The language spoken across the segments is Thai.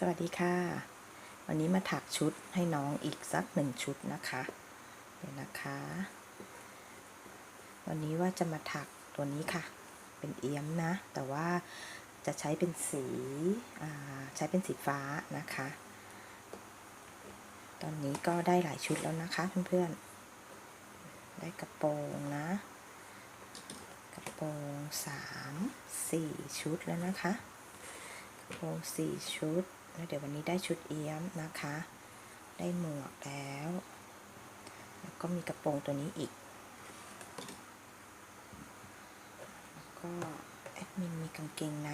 สวัสดีค่ะ วันนี้มาถักชุดให้น้องอีกสักหนึ่งชุดนะคะ เดี๋ยวนะคะ วันนี้ว่าจะมาถักตัวนี้ค่ะ เป็นเอี้ยมนะ แต่ว่าจะใช้เป็นสีใช้เป็นสีฟ้านะคะ ตอนนี้ก็ได้หลายชุดแล้วนะคะเพื่อนๆ ได้กระโปรงนะ กระโปรงสามสี่ชุดแล้วนะคะกระโปรงสี่ชุด แล้วเดี๋ยววันนี้ได้ชุดเอี้ยมนะคะ ได้หมวกแล้ว แล้วก็มีกระโปรงตัวนี้อีก แล้วก็แอดมินมีกางเกงใน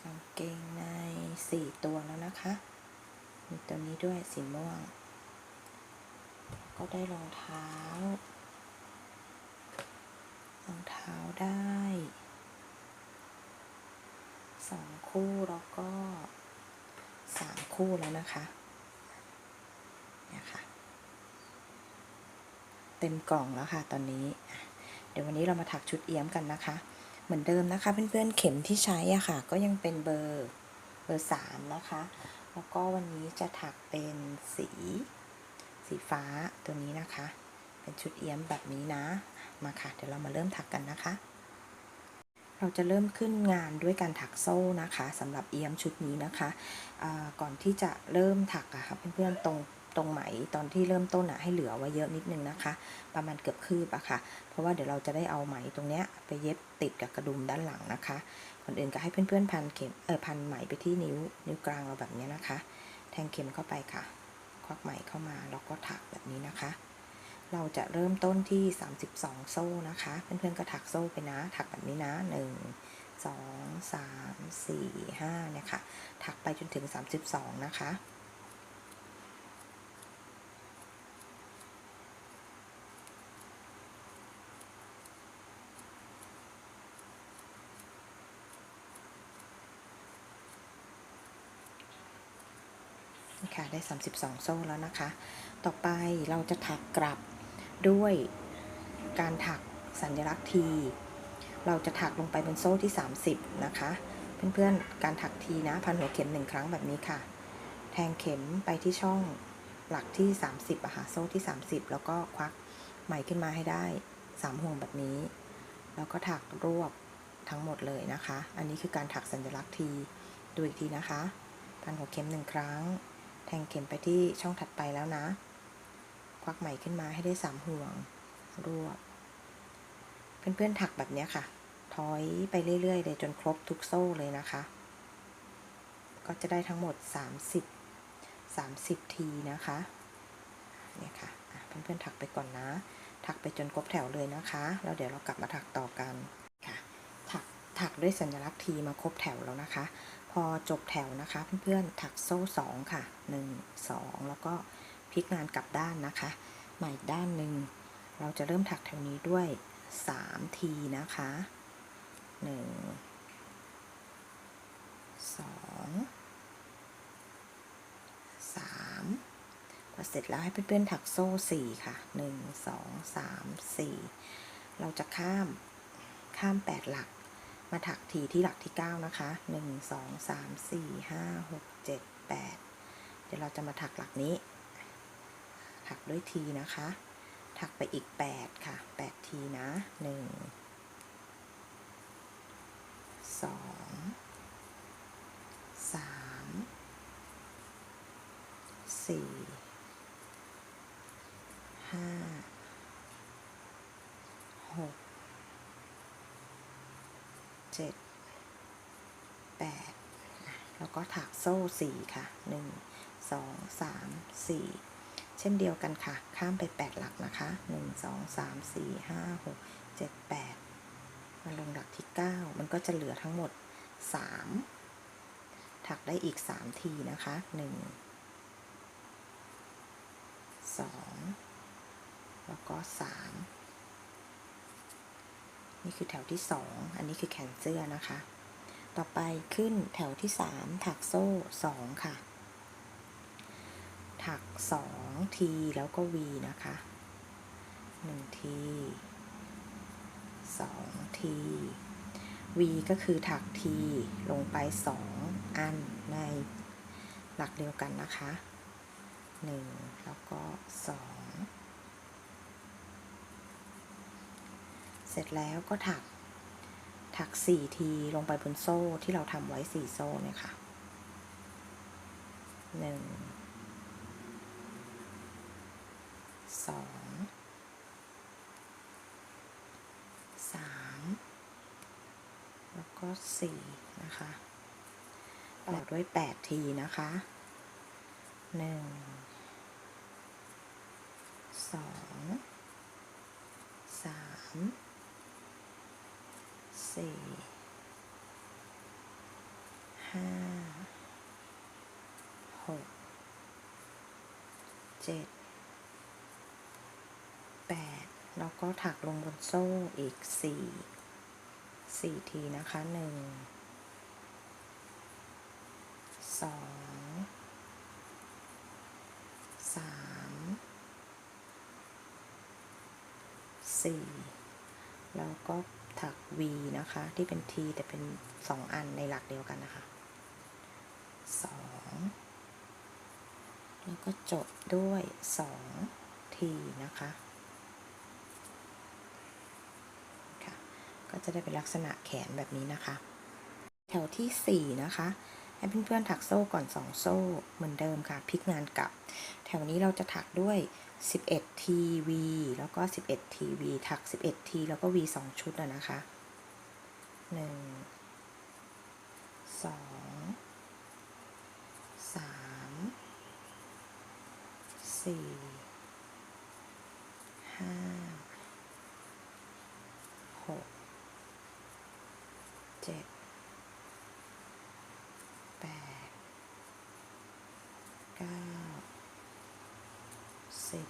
กางเกงในสี่ตัวแล้วนะคะ มีตัวนี้ด้วยสีม่วง ก็ได้รองเท้ารองเท้าได้ สองคู่แล้วก็สามคู่แล้วนะคะเนี่ยค่ะเต็มกล่องแล้วค่ะตอนนี้ เดี๋ยววันนี้เรามาถักชุดเอี้ยมกันนะคะ เหมือนเดิมนะคะเพื่อนๆเข็มที่ใช้อะค่ะ ก็ยังเป็นเบอร์เบอร์สามนะคะ แล้วก็วันนี้จะถักเป็นสี สีฟ้าตัวนี้นะคะ เป็นชุดเอี้ยมแบบนี้นะ มาค่ะ เดี๋ยวเรามาเริ่มถักกันนะคะ เราจะเริ่มขึ้นงานด้วยการถักโซ่นะคะสำหรับเอี้ยมชุดนี้นะคะก่อนที่จะเริ่มถักอะค่ะเพื่อนๆตรงตรงไหมตอนที่เริ่มต้นอะให้เหลือไว้เยอะนิดนึงนะคะ ประมาณเกือบคืบอะค่ะ เพราะว่าเดี๋ยวเราจะได้เอาไหมตรงเนี้ยไปเย็บติดกับกระดุมด้านหลังนะคะก่อนอื่นก็ให้เพื่อนๆพันเข็มเออพันไหมไปที่นิ้วนิ้วกลางเราแบบนี้นะคะ แทงเข็มเข้าไปค่ะ ควักไหมเข้ามาแล้วก็ถักแบบนี้นะคะ เราจะเริ่มต้นที่ 32 โซ่นะคะ เพื่อนๆก็ถักโซ่ไปนะ ถักแบบนี้นะ 1 2 3 4 5เนี่ยค่ะ ถักไปจนถึง 32 นะคะนี่ค่ะได้ 32 โซ่แล้วนะคะ ต่อไปเราจะถักกลับ ด้วยการถักสัญลักษณ์ทีเราจะถักลงไปบนโซ่ที่ 30 นะคะ เพื่อนๆ การถักทีนะพันหัวเข็มหนึ่งครั้งแบบนี้ค่ะ แทงเข็มไปที่ช่องหลักที่ 30อะค่ะโซ่ที่ 30 แล้วก็ควักไหมขึ้นมาให้ได้ 3 ห่วงแบบนี้ แล้วก็ถักรวบทั้งหมดเลยนะคะ อันนี้คือการถักสัญลักษณ์ทีดูอีกทีนะคะ พันหัวเข็มหนึ่งครั้ง แทงเข็มไปที่ช่องถัดไปแล้วนะ วักไหมขึ้นมาให้ได้สามห่วงรวบเพื่อนๆถักแบบนี้ค่ะ ถอยไปเรื่อยๆเลยจนครบทุกโซ่เลยนะคะ ก็จะได้ทั้งหมด 30 30 ทีนะคะเนี่ยค่ะเพื่อนๆถักไปก่อนนะ ถักไปจนครบแถวเลยนะคะ แล้วเดี๋ยวเรากลับมาถักต่อกันค่ะ ถักถักด้วยสัญลักษณ์ทีมาครบแถวแล้วนะคะ พอจบแถวนะคะ เพื่อนๆถักโซ่สองค่ะหนึ่งสองแล้วก็ ลิกงานกลับด้านนะคะใหม่ด้านหนึ่งเราจะเริ่มถักแถวนี้ด้วยสามทีนะคะหนึ่งสองสามพอเสร็จแล้วให้เพื่อนๆถักโซ่สี่ค่ะหนึ่งสองสามสี่เราจะข้ามข้ามแปดหลัก มาถักทีที่หลักที่ 9 นะคะ 1 2 3 4 5 6 7 8 เดี๋ยวเราจะมาถักหลักนี้ ถักด้วยทีนะคะ ถักไปอีก 8 ค่ะ 8 ทีนะ 1 2 3 4 5 6เจ็ดแปดแล้วก็ถักโซ่สี่ค่ะหนึ่งสองสามสี่ เช่นเดียวกันค่ะ ข้ามไปแปดหลักนะคะหนึ่งสองสามสี่ห้าหกเจ็ดแปดมาลงหลักที่เก้ามันก็จะเหลือทั้งหมดสามถักได้อีกสามทีนะคะหนึ่งสองแล้วก็สามนี่คือแถวที่ 2 อันนี้คือแขนเสื้อนะคะ ต่อไปขึ้นแถวที่ 3 ถักโซ่ 2 ค่ะ ถัก 2 ที แล้วก็ V นะคะ 1 ที 2 ที V ก็คือถัก T ลงไป 2 อันในหลักเดียวกันนะคะ 1 แล้วก็ 2 เสร็จแล้วก็ถักถัก 4 ทีลงไปบนโซ่ที่เราทำไว้ 4 โซ่เนี่ยค่ะ 1 2 3แล้วก็4นะคะต่อด้วย8ทีนะคะ1 2 3 4 5 6 7 8 แล้วก็ถักลงบนโซ่อีก 4 4 ทีนะคะ 1 2 3 4 แล้วก็ถัก V นะคะ ที่เป็น T แต่เป็น 2 อันในหลักเดียวกันนะคะ 2 แล้วก็จบด้วย 2 ทีนะคะค่ะ ก็จะได้เป็นลักษณะแขนแบบนี้นะคะ แถวที่ 4 นะคะให้เพื่อนๆถักโซ่ก่อน 2 โซ่เหมือนเดิมค่ะพลิกงานกลับ แถวนี้เราจะถักด้วย 11 TV แล้วก็ 11 TV ถัก 11 T แล้วก็ V 2 ชุดอะนะคะ 1 2 3 4 5 6 7 แปดเก้า สิบ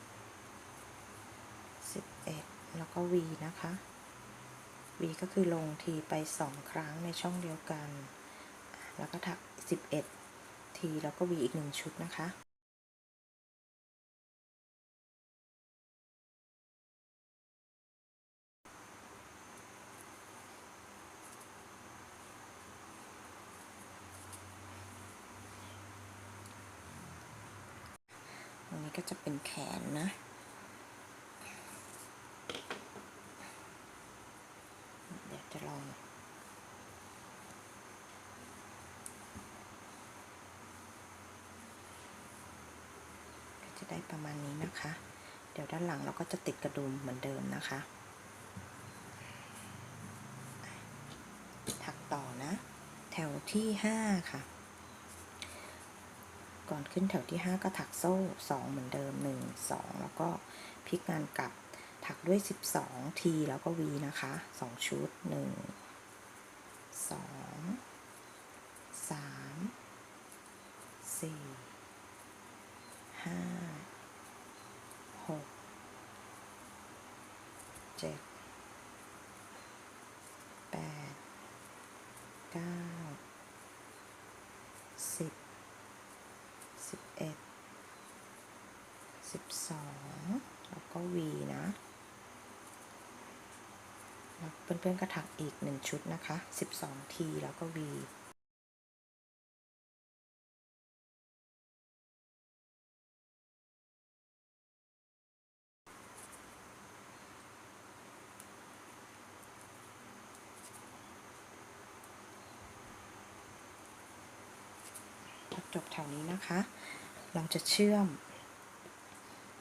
สิบเอ็ดแล้วก็ V นะคะ V ก็คือลงทีไปสองครั้งในช่องเดียวกัน แล้วก็ถักสิบเอ็ดทีแล้วก็ V อีกหนึ่งชุดนะคะ ตรงนี้ก็ จะเป็นแขนนะ เดี๋ยวจะลองก็จะได้ประมาณนี้นะคะ เดี๋ยวด้านหลังเราก็จะติดกระดุมเหมือนเดิมนะคะ ถักต่อนะ แถวที่ห้าค่ะ อนขึ้นแถวที่ 5 ก็ถักโซ่ 2 เหมือนเดิม 1 2 แล้วก็พลิกงานกลับถักด้วย 12 ทีแล้วก็ V นะคะ 2 ชุด 1 2 12 แล้วก็ V นะแล้วเพื่อนๆก็ถักอีก 1 ชุดนะคะ 12 ที แล้วก็ V จบแถวนี้นะคะ เราจะเชื่อม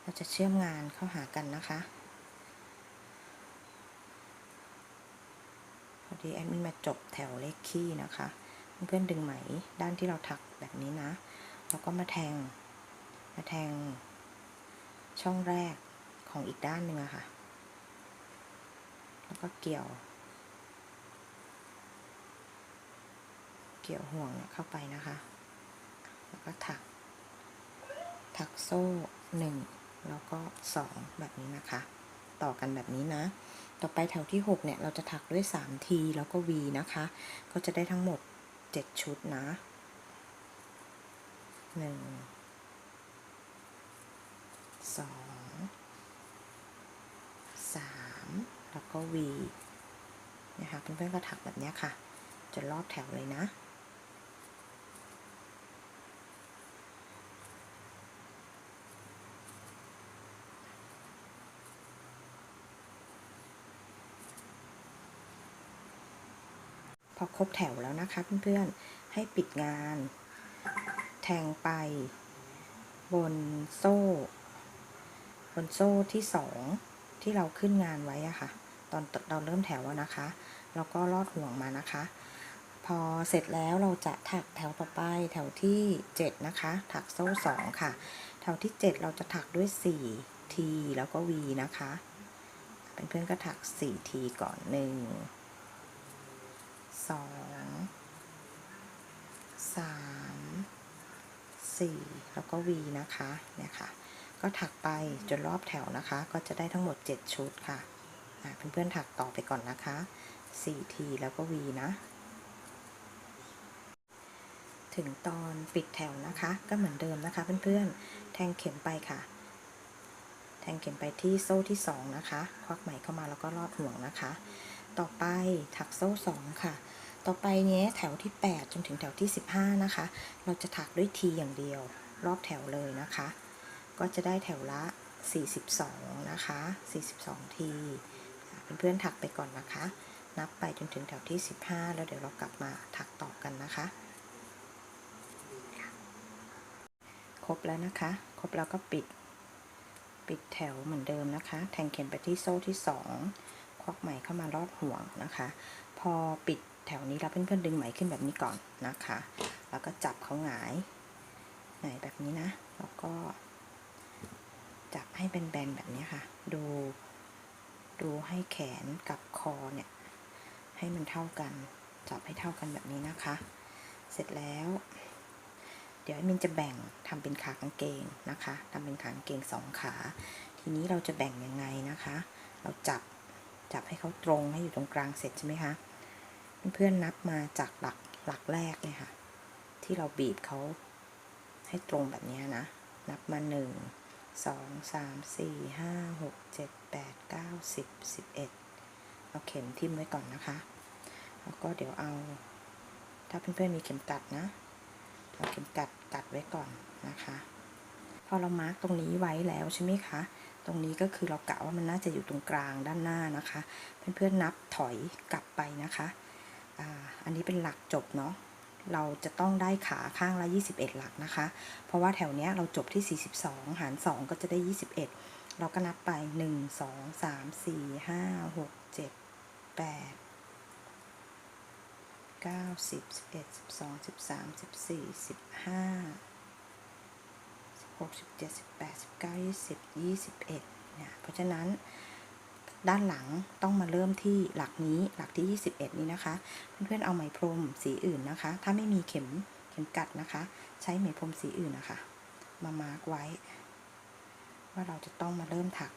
เราจะเชื่อมงานเข้าหากันนะคะ พอดีแอดมินมาจบแถวเลขคี่นะคะ เพื่อนดึงไหมด้านที่เราถักแบบนี้นะ แล้วก็มาแทง มาแทง ช่องแรกของอีกด้านหนึ่งอะค่ะ แล้วก็เกี่ยว เกี่ยวห่วงเนี่ยเข้าไปนะคะ แล้วก็ถัก ถักโซ่หนึ่ง แล้วก็สองแบบนี้นะคะ ต่อกันแบบนี้นะ ต่อไปแถวที่ 6 เนี่ย เราจะถักด้วย 3 ทีแล้วก็ V นะคะ ก็จะได้ทั้งหมด 7 ชุดนะ 1 2 3 แล้วก็ V นะคะเพื่อนๆก็ถักแบบเนี้ยค่ะ จนรอบแถวเลยนะ พอครบแถวแล้วนะคะเพื่อนๆ ให้ปิดงาน แทงไป บนโซ่ บนโซ่ที่สองที่เราขึ้นงานไว้อะค่ะ ตอนเราเริ่มแถวแล้วนะคะ แล้วก็ลอดห่วงมานะคะ พอเสร็จแล้วเราจะถักแถวต่อไปแถวที่ 7 นะคะ ถักโซ่2ค่ะ แถวที่ 7 เราจะถักด้วย 4 ทีแล้วก็ V นะคะเพื่อนๆก็ถัก 4 ทีก่อน 1 สองสามสี่แล้วก็ V นะคะเนี่ยค่ะ ก็ถักไปจนรอบแถวนะคะ ก็จะได้ทั้งหมด 7 ชุดค่ะอะเพื่อนๆถักต่อไปก่อนนะคะ 4 ทีแล้วก็ V นะ ถึงตอนปิดแถวนะคะ ก็เหมือนเดิมนะคะ เพื่อนๆ แทงเข็มไปค่ะ แทงเข็มไปที่โซ่ที่ 2 นะคะ ควักไหมเข้ามาแล้วก็ลอดห่วงนะคะ ต่อไปถักโซ่2ค่ะ ต่อไปเนี้ยแถวที่ 8 จนถึงแถวที่ 15 นะคะ เราจะถักด้วยทีอย่างเดียว รอบแถวเลยนะคะ ก็จะได้แถวละ 42 นะคะ 42 ทีเพื่อนๆถักไปก่อนนะคะ นับไปจนถึงแถวที่ 15 แล้วเดี๋ยวเรากลับมาถักต่อกันนะคะ ครบแล้วนะคะ ครบแล้วก็ปิด ปิดแถวเหมือนเดิมนะคะ แทงเข็มไปที่โซ่ที่ 2 ควักไหมเข้ามาลอดห่วงนะคะ พอปิดแถวนี้แล้วเพื่อนๆดึงไหมขึ้นแบบนี้ก่อนนะคะ แล้วก็จับเขาหงายหงายแบบนี้นะ แล้วก็ จับให้เป็นแบนๆแบบนี้ค่ะ ดู ดูให้แขนกับคอเนี่ย ให้มันเท่ากัน จับให้เท่ากันแบบนี้นะคะ เสร็จแล้ว เดี๋ยวมินจะแบ่งทำเป็นขากางเกงนะคะทำเป็นขากางเกงสองขา ทีนี้เราจะแบ่งยังไงนะคะ เราจับ จับให้เขาตรงให้อยู่ตรงกลางเสร็จใช่ไหมคะ เพื่อนๆนับมาจากหลักหลักแรกเนี่ยค่ะ ที่เราบีบเขาให้ตรงแบบนี้นะ นับมาหนึ่งสองสามสี่ห้าหกเจ็ดแปดเก้าสิบสิบเอ็ดเอาเข็มทิ่มไว้ก่อนนะคะ แล้วก็เดี๋ยวเอา ถ้าเพื่อนๆมีเข็มกัดนะเอาเข็มกัดกัดไว้ก่อนนะคะ พอเรามาร์กตรงนี้ไว้แล้วใช่ไหมคะ ตรงนี้ก็คือเรากะว่ามันน่าจะอยู่ตรงกลางด้านหน้านะคะ เพื่อนๆนับถอยกลับไปนะคะอันนี้เป็นหลักจบเนาะเราจะต้องได้ขาข้างละ 21 หลักนะคะ เพราะว่าแถวเนี้ยเราจบที่ 42 หาร 2 ก็จะได้ 21 เราก็นับไป 1 2 3 4 5 6 7 8 9 10 11 12 13 14 15 6 7 18 19 20 21เนี่ยเพราะฉะนั้นด้านหลังต้องมาเริ่มที่หลักนี้หลักที่ 21 นี้นะคะ เพื่อนๆเอาไหมพรมสีอื่นนะคะ ถ้าไม่มีเข็มเข็มกัดนะคะ ใช้ไหมพรมสีอื่นนะคะ มามาร์กไว้ ว่าเราจะต้องมาเริ่มถัก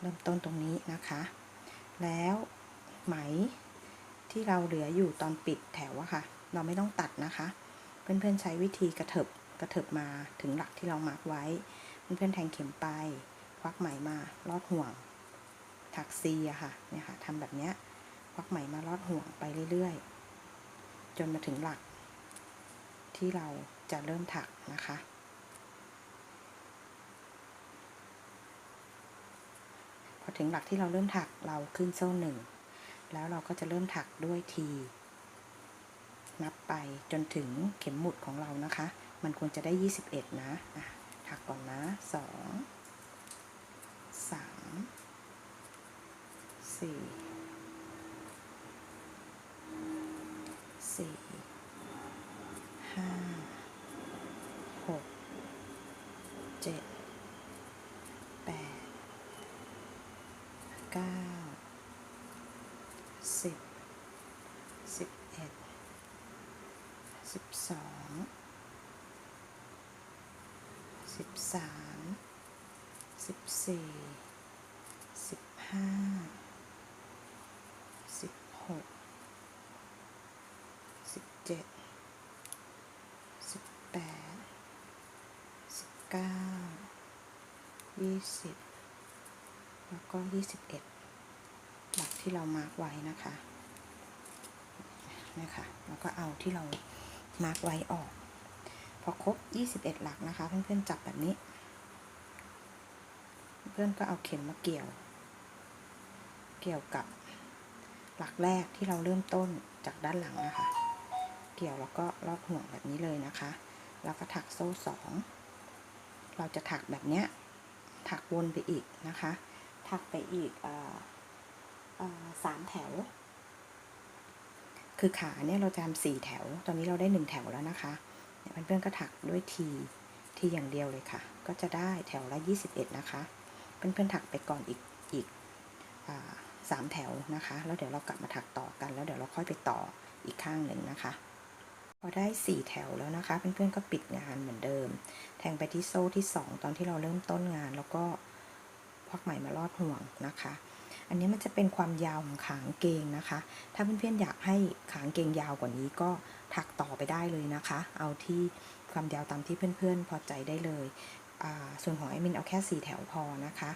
เริ่มต้นตรงนี้นะคะ แล้วไหมที่เราเหลืออยู่ตอนปิดแถวอะค่ะ เราไม่ต้องตัดนะคะ เพื่อนๆใช้วิธีกระเถิบ กระเถิบมาถึงหลักที่เรามาร์กไว้ เพื่อนๆแทงเข็มไป ควักไหมมาลอดห่วง ถักซีอะค่ะเนี่ยค่ะทำแบบเนี้ยควักไหมมาลอดห่วงไปเรื่อยๆ จนมาถึงหลัก ที่เราจะเริ่มถักนะคะ พอถึงหลักที่เราเริ่มถักเราขึ้นโซ่หนึ่งแล้วเราก็จะเริ่มถักด้วยทีนับไปจนถึงเข็มหมุดของเรานะคะ มันควรจะได้ 21 นะอะถักก่อนนะสองสามสี่ สิบสามสิบสี่สิบห้าสิบหกสิบเจ็ดสิบแปดสิบเก้ายี่สิบแล้วก็ยี่สิบเอ็ดหลักที่เรามาร์กไว้นะคะนี่ยค่ะแล้วก็เอาที่เรามาร์กไว้ออก อครบ 21 หลักนะคะ เพื่อนๆจับแบบนี้ เพื่อนก็เอาเข็มมาเกี่ยว เกี่ยวกับหลักแรกที่เราเริ่มต้นจากด้านหลังนะคะ เกี่ยวแล้วก็ลอกห่วงแบบนี้เลยนะคะ แล้วก็ถักโซ่สองเราจะถักแบบเนี้ย ถักวนไปอีกนะคะ ถักไปอีกอาสามแถว คือขาเนี่ยเราจะทำสี่แถว ตอนนี้เราได้หนึ่งแถวแล้วนะคะ เนี่ยเพื่อนๆก็ถักด้วยทีทีอย่างเดียวเลยค่ะ ก็จะได้แถวละ 21 นะคะ เพื่อนๆถักไปก่อนอีกอีกสามแถวนะคะ แล้วเดี๋ยวเรากลับมาถักต่อกัน แล้วเดี๋ยวเราค่อยไปต่ออีกข้างหนึ่งนะคะ พอได้ 4 แถวแล้วนะคะ เพื่อนๆก็ปิดงานเหมือนเดิม แทงไปที่โซ่ที่ 2 ตอนที่เราเริ่มต้นงานแล้วก็ควักไหมมาลอดห่วงนะคะ อันนี้มันจะเป็นความยาวของขางเกงนะคะ ถ้าเพื่อนๆอยากให้ขางเกงยาวกว่านี้ก็ถักต่อไปได้เลยนะคะ เอาที่ความยาวตามที่เพื่อนๆ พอใจได้เลย ส่วนของไอมินเอาแค่ 4 แถวพอนะคะ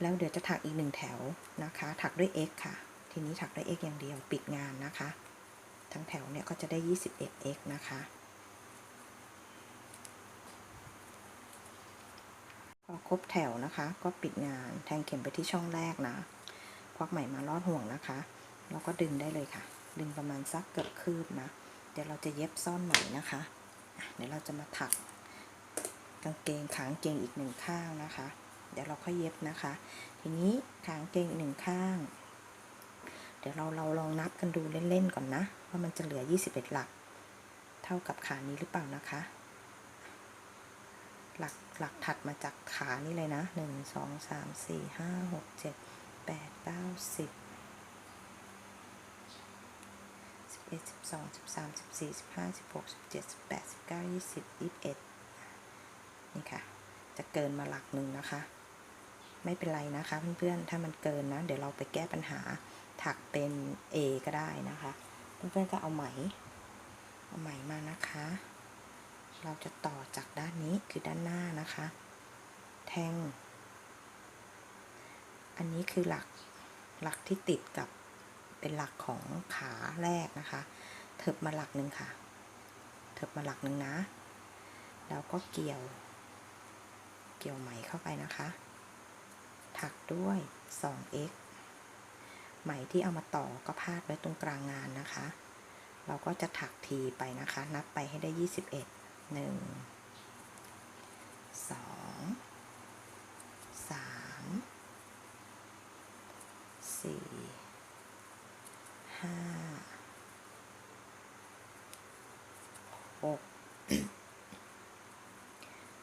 แล้วเดี๋ยวจะถักอีกหนึ่งแถวนะคะ ถักด้วย x ค่ะ ทีนี้ถักด้วย x อย่างเดียวปิดงานนะคะ ทั้งแถวเนี่ยก็จะได้ 21x นะคะพอครบแถวนะคะ ก็ปิดงานแทงเข็มไปที่ช่องแรกนะ ควักใหม่มาลอดห่วงนะคะแล้วก็ดึงได้เลยค่ะ ดึงประมาณสักเกือบคืบนะ เดี๋ยวเราจะเย็บซ่อนใหม่นะคะ เดี๋ยวเราจะมาถักกางเกงขางเกงอีกหนึ่งข้างนะคะ เดี๋ยวเราค่อยเย็บนะคะ ทีนี้ขางเกงหนึ่งข้าง เดี๋ยวเราเราลองนับกันดูเล่นๆก่อนนะ ว่ามันจะเหลือ 21 หลัก เท่ากับขานี้หรือเปล่านะคะ หลักหลักถัดมาจากขานี้เลยนะ 1 2 3 4 5 6 7 แปดเก้าสิบสิบเอ็ดสิบสองสิบสามสิบสี่สิบห้าสิบหกสิบเจ็ดสิบแปดสิบเก้ายี่สิบยี่สิบเอ็ดนี่ค่ะ จะเกินมาหลักหนึ่งนะคะ ไม่เป็นไรนะคะเพื่อนๆ ถ้ามันเกินนะ เดี๋ยวเราไปแก้ปัญหาถักเป็น A ก็ได้นะคะ เพื่อนๆก็เอาไหม เอาไหมมานะคะ เราจะต่อจากด้านนี้คือด้านหน้านะคะ แทง อันนี้คือหลักหลักที่ติดกับเป็นหลักของขาแรกนะคะ เถิบมาหลักหนึ่งค่ะ เถิบมาหลักหนึ่งนะ แล้วก็เกี่ยว เกี่ยวไหมเข้าไปนะคะ ถักด้วย 2x ไหมที่เอามาต่อก็พาดไว้ตรงกลางงานนะคะ เราก็จะถักทีไปนะคะ นับไปให้ได้ 21 1 2 3 4 5 6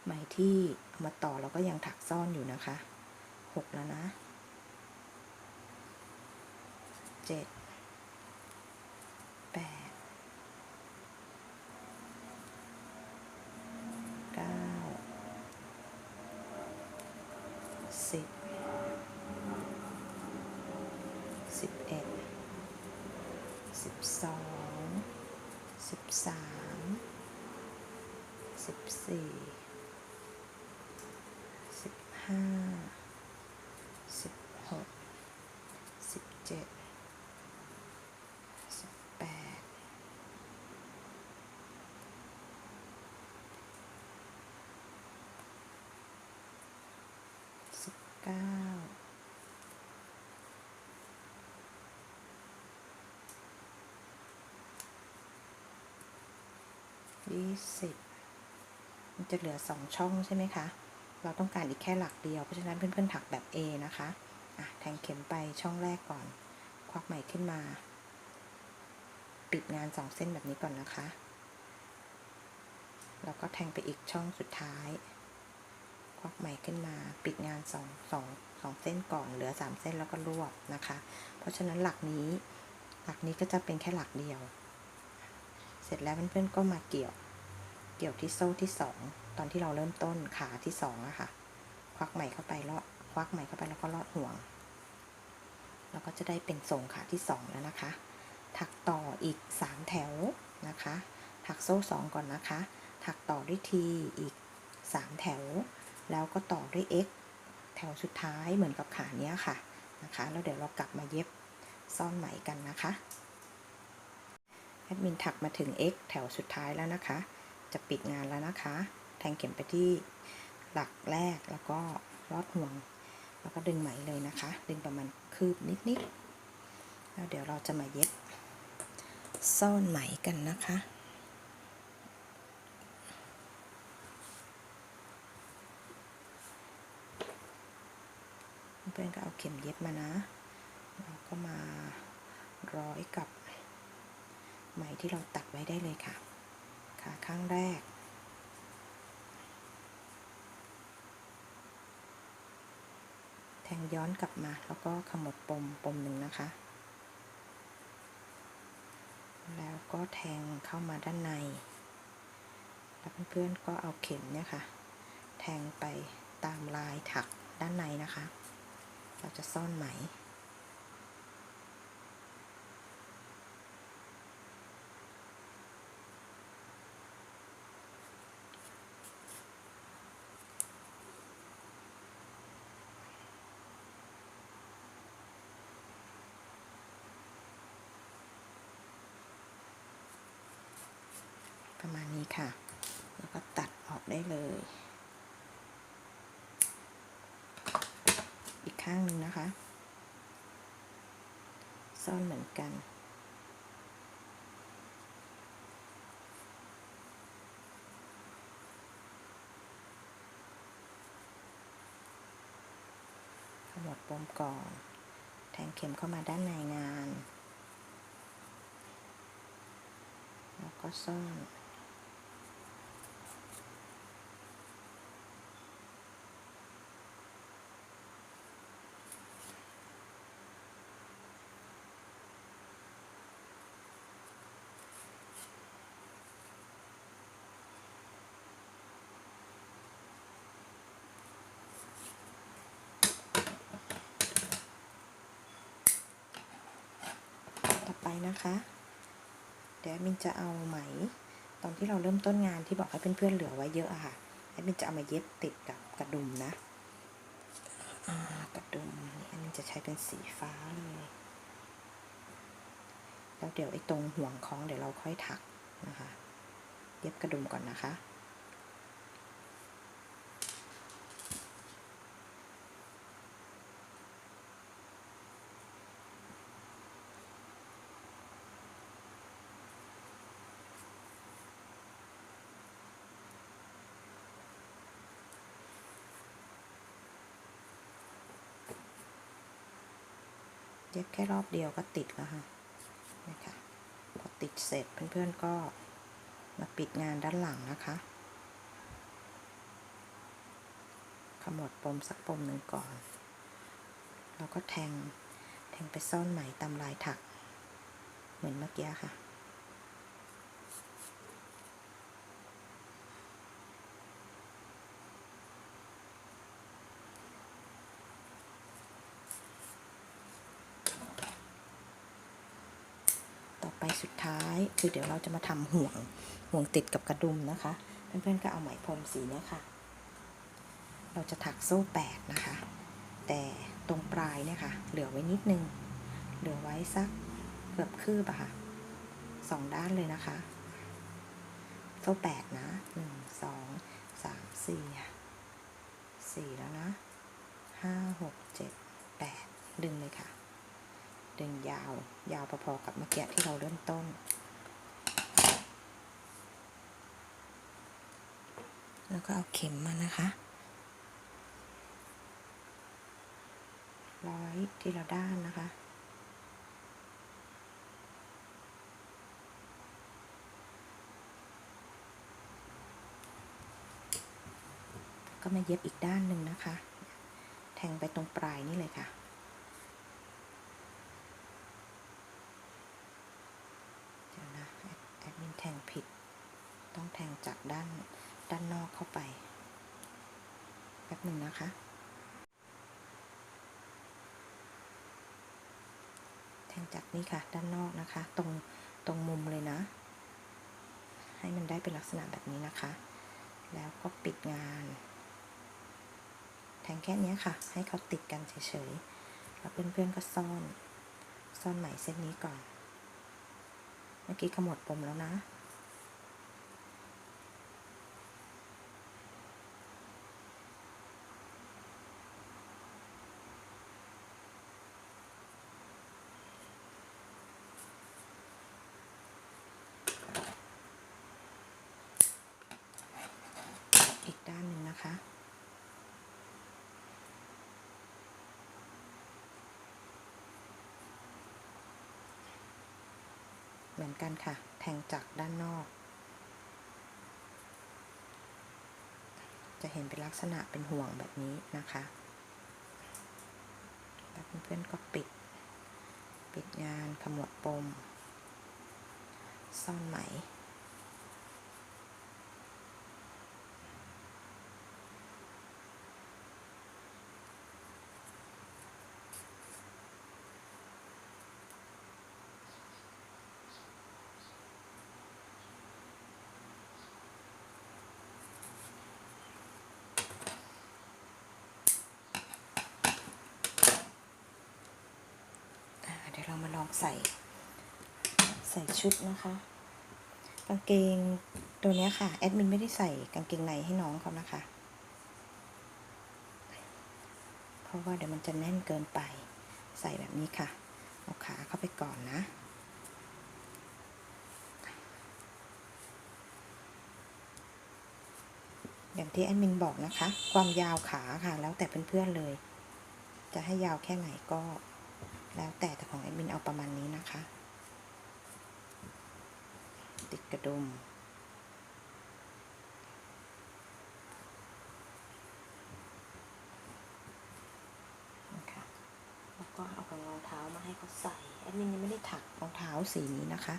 ไหมที่เอามาต่อเราก็ยังถักซ่อนอยู่นะคะ6แล้วนะเจ็ดแปดเก้าสิบสิบเอ็ดสิบสอง สามสิบสี่สิบห้าสิบหกสิบเจ็ดสิบแปดสิบเก้า ยี่สิบมันจะเหลือสองช่องใช่ไหมคะ เราต้องการอีกแค่หลักเดียว เพราะฉะนั้นเพื่อนๆถักแบบ A นะคะอะแทงเข็มไปช่องแรกก่อน ควักไหม่ขึ้นมา ปิดงานสองเส้นแบบนี้ก่อนนะคะ แล้วก็แทงไปอีกช่องสุดท้าย ควักไหม่ขึ้นมา ปิดงานสองสองสองเส้นก่อนเหลือสามเส้นแล้วก็รวบนะคะ เพราะฉะนั้นหลักนี้ หลักนี้ก็จะเป็นแค่หลักเดียวเสร็จแล้วเพื่อนๆก็มาเกี่ยว เกี่ยวที่โซ่ที่สองตอนที่เราเริ่มต้นขาที่สองอะค่ะ ควักไหมเข้าไปลอดควักไหมเข้าไปแล้วก็ลอดห่วง เราก็จะได้เป็นทรงขาที่สองแล้วนะคะ ถักต่ออีก 3 แถวนะคะ ถักโซ่ 2 ก่อนนะคะ ถักต่อด้วย T อีก 3 แถว แล้วก็ต่อด้วย X แถวสุดท้ายเหมือนกับขาเนี้ยค่ะนะคะ แล้วเดี๋ยวเรากลับมาเย็บซ่อนไหมกันนะคะแอดมินถักมาถึง x แถวสุดท้ายแล้วนะคะ จะปิดงานแล้วนะคะ แทงเข็มไปที่หลักแรกแล้วก็ลอดห่วง แล้วก็ดึงไหมเลยนะคะ ดึงประมาณคืบนิดๆแล้วเดี๋ยวเราจะมาเย็บซ่อนไหมกันนะคะเพื่อนก็เอาเข็มเย็บมานะแล้วก็มาร้อยกับไหมที่เราตัดไว้ได้เลยค่ะ ขาข้างแรก แทงย้อนกลับมาแล้วก็ขมวดปมปมหนึ่งนะคะ แล้วก็แทงเข้ามาด้านใน แล้วเพื่อนๆก็เอาเข็มเนี่ยค่ะ แทงไปตามลายถักด้านในนะคะ เราจะซ่อนไหม นี้ค่ะ แล้วก็ตัดออกได้เลย อีกข้างหนึ่งนะคะ ซ่อนเหมือนกันขมดปมก่อน แทงเข็มเข้ามาด้านในงาน แล้วก็ซ่อน นะคะ เดี๋ยวมินจะเอาไหม ตอนที่เราเริ่มต้นงานที่บอกให้เพื่อนๆเหลือไว้เยอะอะค่ะแอดมินจะเอามาเย็บติดกับกระดุมนะกระดุมนี่แอดมินจะใช้เป็นสีฟ้าเลยแล้วเดี๋ยวไอ้ตรงห่วงคล้องเดี๋ยวเราค่อยถักนะคะ เย็บกระดุมก่อนนะคะ เย็บแค่รอบเดียวก็ติดแล้วค่ะนะคะพอติดเสร็จเพื่อนๆก็มาปิดงานด้านหลังนะคะขมวดปมสักปมหนึ่งก่อน แล้วก็แทง แทงไปซ่อนไหมตามลายถัก เหมือนเมื่อกี้ค่ะ สุดท้าย คือเดี๋ยวเราจะมาทำห่วงห่วงติดกับกระดุมนะคะ เพื่อนๆก็เอาไหมพรมสีเนี้ยค่ะ เราจะถักโซ่แปดนะคะ แต่ตรงปลายเนี่ยค่ะ เหลือไว้นิดนึง เหลือไว้สักเกือบคืบอะค่ะสองด้านเลยนะคะ โซ่แปดนะหนึ่งสองสามสี่สี่แล้วนะห้าหกเจ็ดแปดดึงเลยค่ะ ดึงยาว ยาวพอๆกับเมื่อกี้ที่เราเริ่มต้น แล้วก็เอาเข็มมานะคะ ร้อยทีละด้านนะคะก็มาเย็บอีกด้านหนึ่งนะคะ แทงไปตรงปลายนี่เลยค่ะ เดี๋ยวนะแอดแอดมินแทงผิด ต้องแทง จากด้านด้านนอกเข้าไป แป๊บหนึ่งนะคะ แทงจากนี่ค่ะ ด้านนอกนะคะ ตรงตรงมุมเลยนะ ให้มันได้เป็นลักษณะแบบนี้นะคะ แล้วก็ปิดงาน แทงแค่นี้ค่ะ ให้เขาติดกันเฉยๆ แล้วเพื่อนๆก็ซ่อน ซ่อนซ่อนไหมเส้นนี้ก่อน เมื่อกี้ขมวดปมแล้วนะ อีกด้านหนึ่งนะคะ เห มือนกันค่ะ แทงจากด้านนอก จะเห็นเป็นลักษณะเป็นห่วงแบบนี้นะคะแล้วเพื่อนๆก็ปิด ปิดงานขมวดปม ซ่อนไหม ยวเรามาลองใส่ ใส่ชุดนะคะ กางเกงตัวนี้ค่ะ แอดมินไม่ได้ใส่กางเกงในให้น้องเขานะคะ เพราะว่าเดี๋ยวมันจะแน่นเกินไป ใส่แบบนี้ค่ะ เอาขาเข้าไปก่อนนะอย่างที่แอดมินบอกนะคะ ความยาวขาค่ะ แล้วแต่เพื่อนๆเลย จะให้ยาวแค่ไหนก็ แล้วแต่แต่ของแอดมินเอาประมาณนี้นะคะ ติดกระดุมแล้วก็เอากับรองเท้ามาให้เขาใส่แอดมินยังไม่ได้ถักรองเท้าสีนี้นะคะ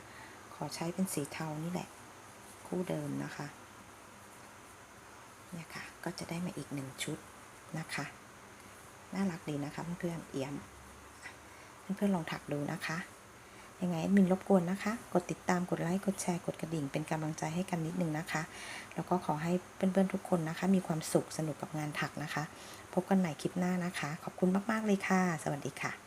ขอใช้เป็นสีเทานี่แหละ คู่เดิมนะคะเนี่ยค่ะก็จะได้มาอีกหนึ่งชุดนะคะ น่ารักดีนะคะเพื่อนๆเอี่ยม เพื่อนๆลองถักดูนะคะ ยังไงมินรบกวนนะคะ กดติดตามกดไลค์กดแชร์กดกระดิ่ง เป็นกำลังใจให้กันนิดนึงนะคะ แล้วก็ขอให้เพื่อนๆทุกคนนะคะ มีความสุขสนุกกับงานถักนะคะ พบกันใหม่คลิปหน้านะคะ ขอบคุณมากๆเลยค่ะ สวัสดีค่ะ